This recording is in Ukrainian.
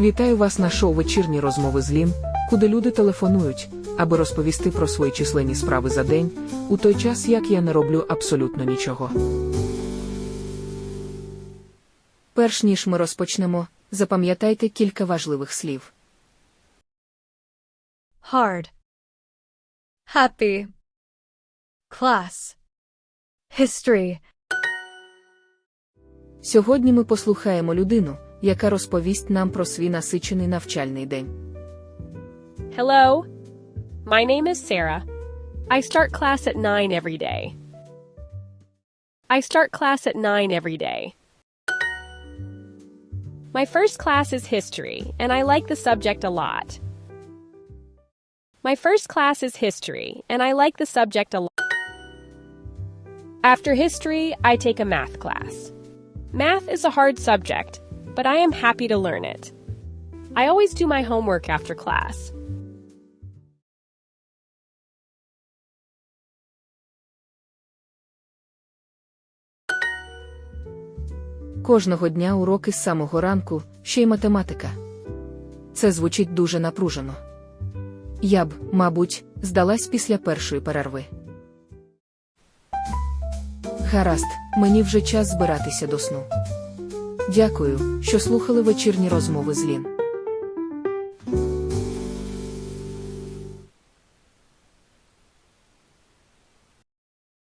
Вітаю вас на шоу вечірні розмови з Лін, куди люди телефонують, аби розповісти про свої численні справи за день, у той час як я не роблю абсолютно нічого. Перш ніж ми розпочнемо, запам'ятайте кілька важливих слів. hard, happy, class, history, Сьогодні ми послухаємо людину, яка розповість нам про свій насичений навчальний день. Hello. My name is Sarah. I start class at 9 every day. I start class at 9 every day. My first class is history, and I like the subject a lot. My first class is history, and I like the subject a lot. After history, I take a math class. Math is a hard subject, but I am happy to learn it. I always do my homework after class. Кожного дня уроки з самого ранку, ще й математика. Це звучить дуже напружено. Я б, мабуть, здалась після першої перерви. Гаразд, мені вже час збиратися до сну. Дякую, що слухали вечірні розмови з Лін.